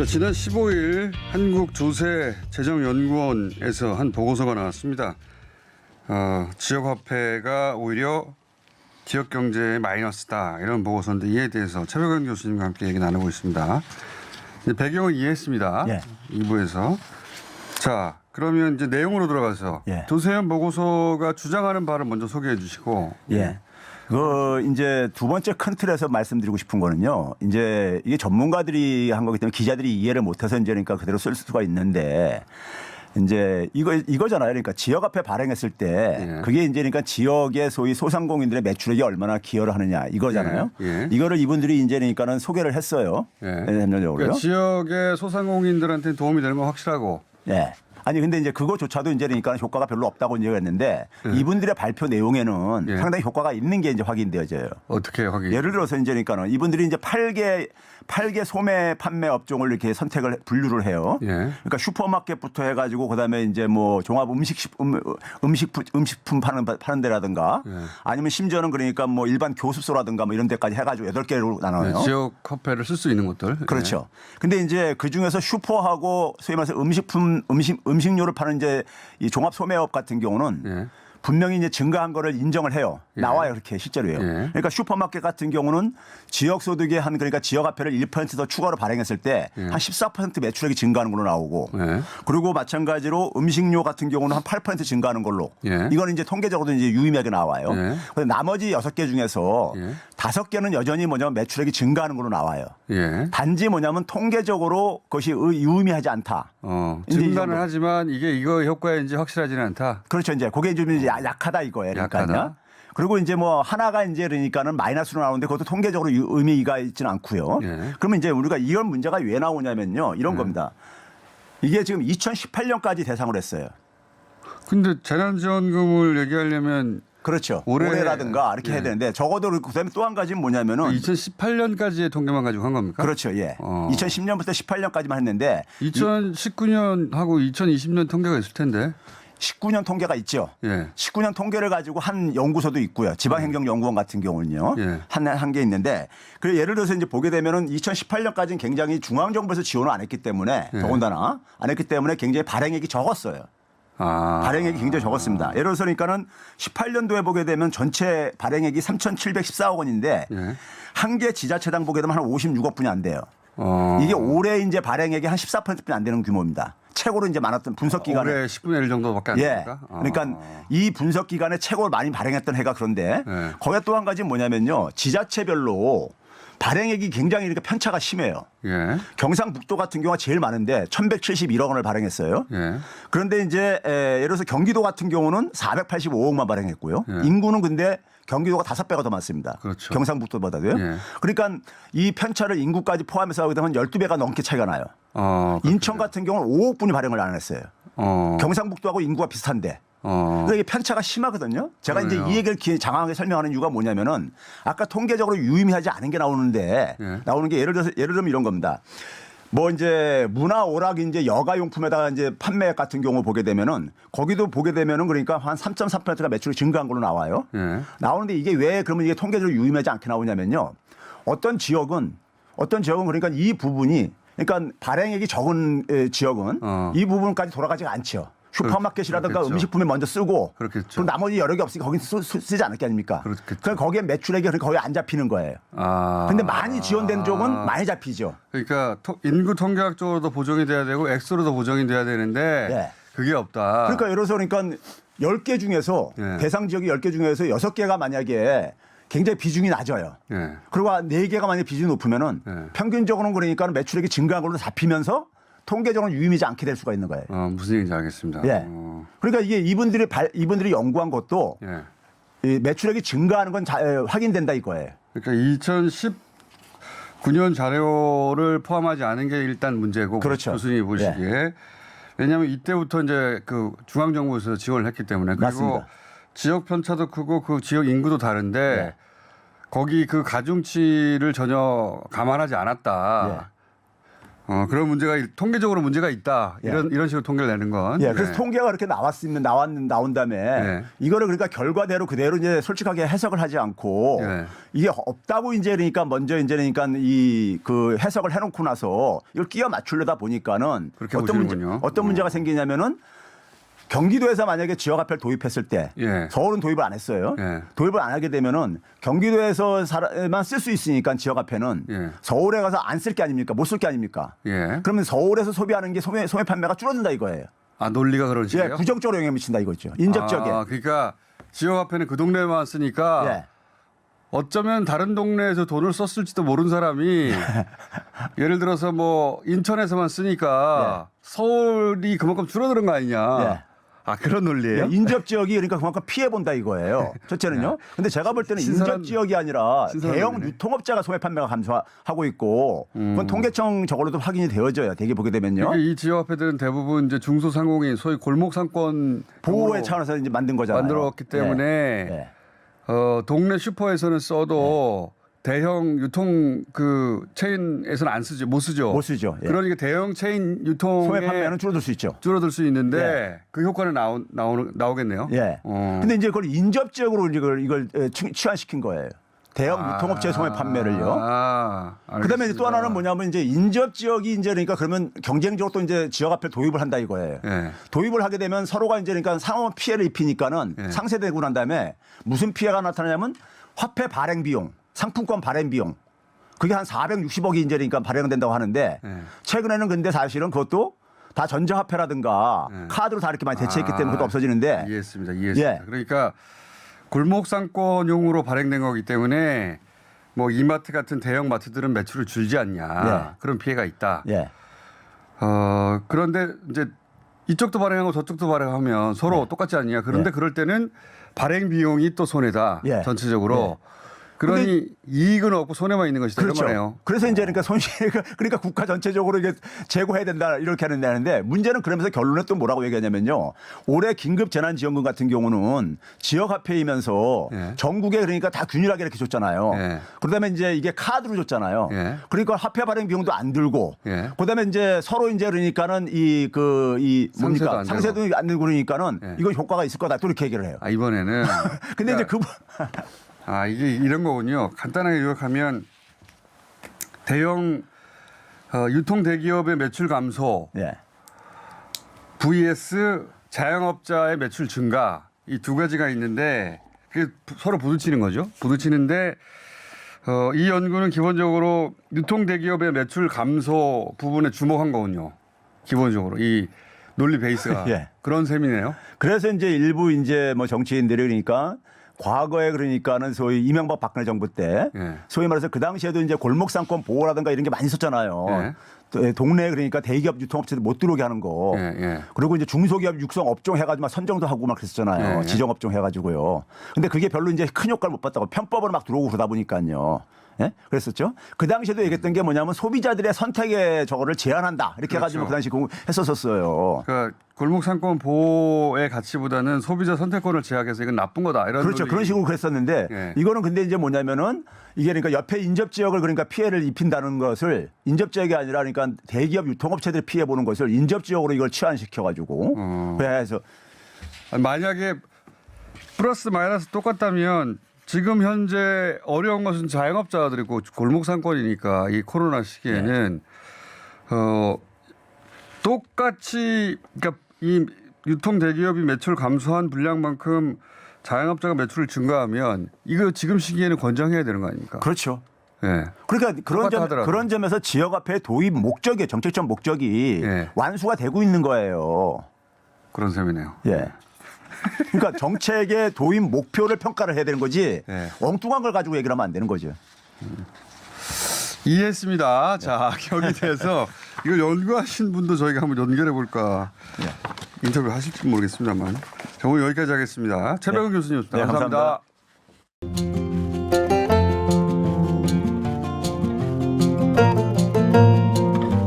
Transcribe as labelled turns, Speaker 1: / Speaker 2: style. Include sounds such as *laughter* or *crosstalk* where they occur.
Speaker 1: 자, 지난 15일 한국조세재정연구원에서 한 보고서가 나왔습니다. 어, 지역화폐가 오히려 지역 경제에 마이너스다 이런 보고서인데 이에 대해서 최백원 교수님과 함께 얘기 나누고 있습니다. 배경을 이해했습니다.
Speaker 2: 예.
Speaker 1: 2부에서 자 그러면 이제 내용으로 들어가서
Speaker 2: 예.
Speaker 1: 조세현 보고서가 주장하는 바를 먼저 소개해 주시고
Speaker 2: 예. 그 이제 두 번째 큰 틀에서 말씀드리고 싶은 거는요. 이제 이게 전문가들이 한 거기 때문에 기자들이 이해를 못해서 이제 그러니까 그대로 쓸 수가 있는데 이제 이거 이거잖아요. 그러니까 지역 앞에 발행했을 때
Speaker 1: 예.
Speaker 2: 그게 이제 그러니까 지역의 소위 소상공인들의 매출액이 얼마나 기여를 하느냐 이거잖아요.
Speaker 1: 예. 예.
Speaker 2: 이거를 이분들이 이제 그러니까는 소개를 했어요.
Speaker 1: 예.
Speaker 2: 전적으로요.
Speaker 1: 그러니까 지역의 소상공인들한테 도움이 되는 건 확실하고
Speaker 2: 예. 아니 근데 이제 그거조차도 이제 그러니까 효과가 별로 없다고 이제 했는데 이분들의 발표 내용에는
Speaker 1: 예.
Speaker 2: 상당히 효과가 있는 게 이제 확인되어져요.
Speaker 1: 어떻게 확인?
Speaker 2: 예를 들어서 이제 그러니까는 이분들이 이제 8개 8개 소매 판매 업종을 이렇게 선택을 해- 분류를 해요.
Speaker 1: 예.
Speaker 2: 그러니까 슈퍼마켓부터 해 가지고 그다음에 이제 뭐 종합 음식 음, 음식 음식품 파는 파는 데라든가
Speaker 1: 예.
Speaker 2: 아니면 심지어는 그러니까 뭐 일반 교습소라든가 뭐 이런 데까지 해 가지고 여덟 개로 나눠요.
Speaker 1: 네, 지역 화폐를 쓸 수 있는 곳들.
Speaker 2: 그렇죠. 근데 이제 그 중에서 슈퍼하고 소위 말해서 음식품 음식 음식료를 파는 이제 이 종합 소매업 같은 경우는
Speaker 1: 예.
Speaker 2: 분명히 이제 증가한 거를 인정을 해요.
Speaker 1: 예.
Speaker 2: 나와요. 그렇게 실제로요.
Speaker 1: 예.
Speaker 2: 그러니까 슈퍼마켓 같은 경우는 지역 소득의 한 그러니까 지역 화폐를 1%더 추가로 발행했을 때 한 14% 매출액이 증가하는 걸로 나오고
Speaker 1: 예.
Speaker 2: 그리고 마찬가지로 음식료 같은 경우는 한 8% 증가하는 걸로
Speaker 1: 예.
Speaker 2: 이거는 이제 통계적으로 이제 유의미하게 나와요.
Speaker 1: 예.
Speaker 2: 근데 나머지 여섯 개 중에서
Speaker 1: 예.
Speaker 2: 다섯 개는 여전히 뭐냐면 매출액이 증가하는 걸로 나와요.
Speaker 1: 예.
Speaker 2: 단지 뭐냐면 통계적으로 그것이 의- 유의미하지 않다.
Speaker 1: 어,
Speaker 2: 정도.
Speaker 1: 하지만 이게 이거 효과인지 확실하지는 않다.
Speaker 2: 그렇죠. 이제 그게 좀 이제 야- 약하다 이거예요. 그러니까요.
Speaker 1: 약하다.
Speaker 2: 그리고 이제 뭐 하나가 이제 그러니까는 마이너스로 나오는데 그것도 통계적으로 유- 의미가 있지는 않고요.
Speaker 1: 예.
Speaker 2: 그러면 이제 우리가 이런 문제가 왜 나오냐면요. 이런 겁니다. 이게 지금 2018년까지 대상으로 했어요.
Speaker 1: 근데 재난지원금을 얘기하려면
Speaker 2: 그렇죠.
Speaker 1: 올해-
Speaker 2: 올해라든가 이렇게
Speaker 1: 예.
Speaker 2: 해야 되는데 적어도 그다음에 또 한 가지는 뭐냐면은
Speaker 1: 2018년까지의 통계만 가지고 한 겁니까?
Speaker 2: 그렇죠. 예.
Speaker 1: 어.
Speaker 2: 2010년부터 18년까지만 했는데
Speaker 1: 2019년하고 2020년 통계가 있을 텐데.
Speaker 2: 19년 통계가 있죠.
Speaker 1: 예.
Speaker 2: 19년 통계를 가지고 한 연구소도 있고요. 지방행정연구원 같은 경우는요.
Speaker 1: 예.
Speaker 2: 한한 개 있는데 그 예를 들어서 이제 보게 되면은 2018년까지는 굉장히 중앙정부에서 지원을 안 했기 때문에
Speaker 1: 예.
Speaker 2: 더군다나 안 했기 때문에 굉장히 발행액이 적었어요.
Speaker 1: 아.
Speaker 2: 발행액이 굉장히 적었습니다. 예를 들어서 그러니까는 18년도에 보게 되면 전체 발행액이 3,714억 원인데
Speaker 1: 예.
Speaker 2: 한개 지자체당 보게 되면 한 56억 분이 안 돼요.
Speaker 1: 어.
Speaker 2: 이게 올해 이제 발행액이 한 14%뿐이 안 되는 규모입니다. 최고로 이제 많았던 분석 기간에
Speaker 1: 올해 10분의 1 정도밖에 안
Speaker 2: 예.
Speaker 1: 됩니까?
Speaker 2: 그러니까 이 분석 기간에 최고로 많이 발행했던 해가 그런데
Speaker 1: 네.
Speaker 2: 거기에 또 한 가지 뭐냐면요. 지자체별로 발행액이 굉장히 이렇게 편차가 심해요.
Speaker 1: 예.
Speaker 2: 경상북도 같은 경우가 제일 많은데 1171억 원을 발행했어요.
Speaker 1: 예.
Speaker 2: 그런데 이제 에, 예를 들어서 경기도 같은 경우는 485억만 발행했고요.
Speaker 1: 예.
Speaker 2: 인구는 근데 경기도가 다섯 배가 더 많습니다.
Speaker 1: 그렇죠.
Speaker 2: 경상북도보다도요.
Speaker 1: 예.
Speaker 2: 그러니까 이 편차를 인구까지 포함해서 하게 되면 12배가 넘게 차이가 나요.
Speaker 1: 어.
Speaker 2: 인천 같은 경우는 5억 분이 발행을 안 했어요.
Speaker 1: 어.
Speaker 2: 경상북도하고 인구가 비슷한데.
Speaker 1: 어.
Speaker 2: 그러니까 이게 편차가 심하거든요. 제가
Speaker 1: 그래요.
Speaker 2: 이제 이 얘기를 기- 장황하게 설명하는 이유가 뭐냐면은 아까 통계적으로 유의미하지 않은 게 나오는데
Speaker 1: 예.
Speaker 2: 나오는 게 예를 들어서 예를 들면 이런 겁니다. 뭐 이제 문화 오락 이제 여가 용품에다가 이제 판매 같은 경우 보게 되면은 거기도 보게 되면은 그러니까 한 3.3%가 매출이 증가한 걸로 나와요.
Speaker 1: 예.
Speaker 2: 나오는데 이게 왜 그러면 이게 통계적으로 유의미하지 않게 나오냐면요. 어떤 지역은 어떤 지역은 그러니까 이 부분이 그러니까 발행액이 적은 에, 지역은
Speaker 1: 어.
Speaker 2: 이 부분까지 돌아가지가 않죠. 슈퍼마켓이라든가
Speaker 1: 그렇겠죠.
Speaker 2: 음식품에 먼저 쓰고
Speaker 1: 그렇겠죠.
Speaker 2: 그럼 나머지 여력이 없으니까 거기 쓰, 쓰- 쓰지 않을 게 아닙니까?
Speaker 1: 그렇겠죠.
Speaker 2: 그럼 거기에 매출액이 거의 안 잡히는 거예요.
Speaker 1: 아.
Speaker 2: 근데 많이 지원된 쪽은 많이 잡히죠.
Speaker 1: 그러니까 토- 인구 통계학적으로도 보정이 돼야 되고 액수로도 보정이 돼야 되는데
Speaker 2: 예.
Speaker 1: 그게 없다.
Speaker 2: 그러니까 예를 들어서 그러니까 10개 중에서
Speaker 1: 예.
Speaker 2: 대상 지역이 10개 중에서 6개가 만약에 굉장히 비중이 낮아요.
Speaker 1: 예.
Speaker 2: 그리고 네 개가 만약 비중이 높으면은
Speaker 1: 네.
Speaker 2: 평균적으로는 그러니까 매출액이 증가한 걸로 잡히면서 통계적으로 유의미지 않게 될 수가 있는 거예요.
Speaker 1: 어, 무슨 얘기인지 알겠습니다.
Speaker 2: 예.
Speaker 1: 어.
Speaker 2: 그러니까 이게 이분들이 발, 이분들이 연구한 것도
Speaker 1: 예.
Speaker 2: 이 매출액이 증가하는 건 자, 에, 확인된다 이거예요.
Speaker 1: 그러니까 2019년 자료를 포함하지 않은 게 일단 문제고
Speaker 2: 그렇죠.
Speaker 1: 교수님이 보시기에 왜냐하면 이때부터 이제 그 중앙 정부에서 지원을 했기 때문에 그리고
Speaker 2: 맞습니다.
Speaker 1: 지역 편차도 크고 그 지역 인구도 다른데
Speaker 2: 네.
Speaker 1: 거기 그 가중치를 전혀 감안하지 않았다. 어, 그런 문제가 일- 통계적으로 문제가 있다.
Speaker 2: 예.
Speaker 1: 이런 이런 식으로 통계를 내는 건.
Speaker 2: 예, 그래서
Speaker 1: 네.
Speaker 2: 통계가 그렇게 나왔으면 나왔 나온 다음에
Speaker 1: 네.
Speaker 2: 이거를 그러니까 결과대로 그대로 이제 솔직하게 해석을 하지 않고
Speaker 1: 네.
Speaker 2: 이게 없다고 이제 그러니까 먼저 이제 그러니까 이 그 해석을 해놓고 나서 이걸 끼워 맞추려다 보니까는
Speaker 1: 그렇게
Speaker 2: 어떤 문제
Speaker 1: 보시는군요.
Speaker 2: 어떤 문제가 생기냐면은 경기도에서 만약에 지역화폐를 도입했을 때
Speaker 1: 예.
Speaker 2: 서울은 도입을 안 했어요.
Speaker 1: 예.
Speaker 2: 도입을 안 하게 되면은 경기도에서 만 쓸 수 있으니까 지역화폐는
Speaker 1: 예.
Speaker 2: 서울에 가서 안 쓸 게 아닙니까? 못 쓸 게 아닙니까?
Speaker 1: 예.
Speaker 2: 그러면 서울에서 소비하는 게 소매, 소매 판매가 줄어든다 이거예요.
Speaker 1: 아 논리가 그런
Speaker 2: 예,
Speaker 1: 식이에요.
Speaker 2: 부정적으로 영향 미친다 이거죠. 인접적에.
Speaker 1: 아, 그러니까 지역 화폐는 그 동네만 쓰니까
Speaker 2: 예.
Speaker 1: 어쩌면 다른 동네에서 돈을 썼을지도 모르는 사람이 *laughs* 예를 들어서 뭐 인천에서만 쓰니까 서울이 그만큼 줄어드는 거 아니냐.
Speaker 2: 예.
Speaker 1: 아 그런 논리예요?
Speaker 2: 예, 인접 지역이 그러니까 그만큼 피해 본다 이거예요. *laughs* 첫째는요. 근데 제가 볼 때는
Speaker 1: 네. 신선한-
Speaker 2: 인접 지역이 아니라
Speaker 1: 신선한
Speaker 2: 대형
Speaker 1: 논리네.
Speaker 2: 유통업자가 소매 판매가 감소하고 있고
Speaker 1: 음.
Speaker 2: 그건 통계청 저걸로도 확인이 되어져요. 대개 보게 되면요.
Speaker 1: 이게 이 지역 화폐들은 대부분 이제 중소상공인 소위 골목 상권
Speaker 2: 보호의 차원에서 이제 만든 거잖아요.
Speaker 1: 만들었기 때문에
Speaker 2: 예. 예.
Speaker 1: 어, 동네 슈퍼에서는 써도 대형 유통 그 체인에서는 안 쓰죠, 못 쓰죠.
Speaker 2: 못 쓰죠. 예.
Speaker 1: 그러니까 대형 체인 유통
Speaker 2: 소매 판매는 줄어들 수 있죠.
Speaker 1: 줄어들 수 있는데 그 효과는 나오, 나오는 나오겠네요.
Speaker 2: 예.
Speaker 1: 어.
Speaker 2: 근데 이제 그걸 인접 지역으로 이걸 이걸 취- 취한시킨 거예요. 대형 유통업체 소매 판매를요.
Speaker 1: 아,
Speaker 2: 그다음에 이제 또. 하나는 뭐냐면 이제 인접 지역이 이제 그러니까 그러면 경쟁적으로 또 이제 지역 앞에 도입을 한다 이거예요.
Speaker 1: 예.
Speaker 2: 도입을 하게 되면 서로가 이제 그러니까 상호 피해를 입히니까는
Speaker 1: 예.
Speaker 2: 상쇄되고 난 다음에 무슨 피해가 나타나냐면 화폐 발행 비용, 상품권 발행 비용. 그게 한 460억이 이제 그러니까 발행된다고 하는데
Speaker 1: 예.
Speaker 2: 최근에는 근데 사실은 그것도 다 전자화폐라든가
Speaker 1: 예.
Speaker 2: 카드로 다 이렇게 많이 대체했기 때문에
Speaker 1: 아,
Speaker 2: 그것도 없어지는데
Speaker 1: 이해했습니다. 이해했습니다.
Speaker 2: 예.
Speaker 1: 그러니까 골목 상권용으로 발행된 거기 때문에 뭐 이마트 같은 대형 마트들은 매출을 줄지 않냐
Speaker 2: 예.
Speaker 1: 그런 피해가 있다.
Speaker 2: 예.
Speaker 1: 어, 그런데 이제 이쪽도 발행하고 저쪽도 발행하면 서로 똑같지 않냐. 그런데
Speaker 2: 예.
Speaker 1: 그럴 때는 발행 비용이 또 손해다.
Speaker 2: 예.
Speaker 1: 전체적으로. 그러니 이익은 없고 손해만 있는 것이다.
Speaker 2: 그렇죠.
Speaker 1: 거네요.
Speaker 2: 그래서 이제 그러니까 손실 *laughs* 그러니까 국가 전체적으로 이게 재고해야 된다 이렇게 하는 데는데 문제는 그러면서 결론에 또 뭐라고 얘기하냐면요. 올해 긴급 재난 지원금 같은 경우는 지역 화폐이면서
Speaker 1: 예.
Speaker 2: 전국에 그러니까 다 균일하게 이렇게 줬잖아요.
Speaker 1: 예.
Speaker 2: 그러다음에 이제 이게 카드로 줬잖아요.
Speaker 1: 예.
Speaker 2: 그러니까 화폐 발행 비용도 안 들고
Speaker 1: 예.
Speaker 2: 그다음에 이제 서로 이제 그러니까 이그이
Speaker 1: 상세도
Speaker 2: 뭡니까
Speaker 1: 안
Speaker 2: 상세도 안 들고 그러니까는
Speaker 1: 예.
Speaker 2: 이건 효과가 있을 거다 또 이렇게 얘기를 해요.
Speaker 1: 아, 이번에는. *laughs*
Speaker 2: 근데 이제
Speaker 1: 그러니까
Speaker 2: 그 *laughs*
Speaker 1: 아, 이게 이런 거군요. 간단하게 요약하면 대형 어, 유통 대기업의 매출 감소
Speaker 2: 예.
Speaker 1: vs 자영업자의 매출 증가 이 두 가지가 있는데 그 서로 부딪히는 거죠. 부딪히는데 어, 이 연구는 기본적으로 유통 대기업의 매출 감소 부분에 주목한 거군요. 기본적으로 이 논리 베이스가 *laughs*
Speaker 2: 예.
Speaker 1: 그런 셈이네요.
Speaker 2: 그래서 이제 일부 이제 뭐 정치인들이 그러니까 과거에 그러니까는 소위 이명박 박근혜 정부 때
Speaker 1: 예.
Speaker 2: 소위 말해서 그 당시에도 이제 골목 상권 보호라든가 이런 게 많이 있었잖아요.
Speaker 1: 예.
Speaker 2: 또 동네 그러니까 대기업 유통업체들 못 들어오게 하는 거.
Speaker 1: 예, 예.
Speaker 2: 그리고 이제 중소기업 육성 업종 해가지고 막 선정도 하고 막 그랬었잖아요.
Speaker 1: 예, 예.
Speaker 2: 지정 업종 해가지고요. 근데 그게 별로 이제 큰 효과를 못 봤다고 편법으로 막 들어오고 그러다 보니까요. 예? 그랬었죠. 그 당시에도 얘기했던 게 뭐냐면 소비자들의 선택의 저거를 제한한다. 이렇게 해 가지고
Speaker 1: 그렇죠.
Speaker 2: 그 당시 공- 했었었어요.
Speaker 1: 그러니까 골목 상권 보호의 가치보다는 소비자 선택권을 제약해서 이건 나쁜 거다 이런
Speaker 2: 그렇죠.
Speaker 1: 논리.
Speaker 2: 그런 식으로 그랬었는데
Speaker 1: 예.
Speaker 2: 이거는 근데 이제 뭐냐면은 이게 그러니까 옆에 인접 지역을 그러니까 피해를 입힌다는 것을 인접 지역이 아니라 그러니까 대기업 유통업체들이 피해 보는 것을 인접 지역으로 이걸 치환시켜 가지고
Speaker 1: 어.
Speaker 2: 그래서
Speaker 1: 만약에 플러스 마이너스 똑같다면 지금 현재 어려운 것은 자영업자들이 고 골목 상권이니까 이 코로나 시기에는 어 똑같이 그러니까 이 유통 대기업이 매출 감소한 분량만큼 자영업자가 매출을 증가하면 이거 지금 시기에는 권장해야 되는 거 아닙니까?
Speaker 2: 그렇죠.
Speaker 1: 예.
Speaker 2: 그러니까 그런 점
Speaker 1: 하더라도.
Speaker 2: 그런 점에서 지역 앞에 도입 목적이 정책적 목적이
Speaker 1: 예.
Speaker 2: 완수가 되고 있는 거예요.
Speaker 1: 그런 셈이네요.
Speaker 2: 예. 그러니까 정책의 도입 목표를 평가를 해야 되는 거지
Speaker 1: 예.
Speaker 2: 엉뚱한 걸 가지고 얘기를 하면 안 되는 거죠.
Speaker 1: 이해했습니다. 자, 여기 대해서 이걸 연구하신 분도 저희가 한번 연결해 볼까 인터뷰 하실지 모르겠습니다만. 자, 오늘 여기까지 하겠습니다. 최백은 교수님이었습니다.
Speaker 2: 네. 감사합니다.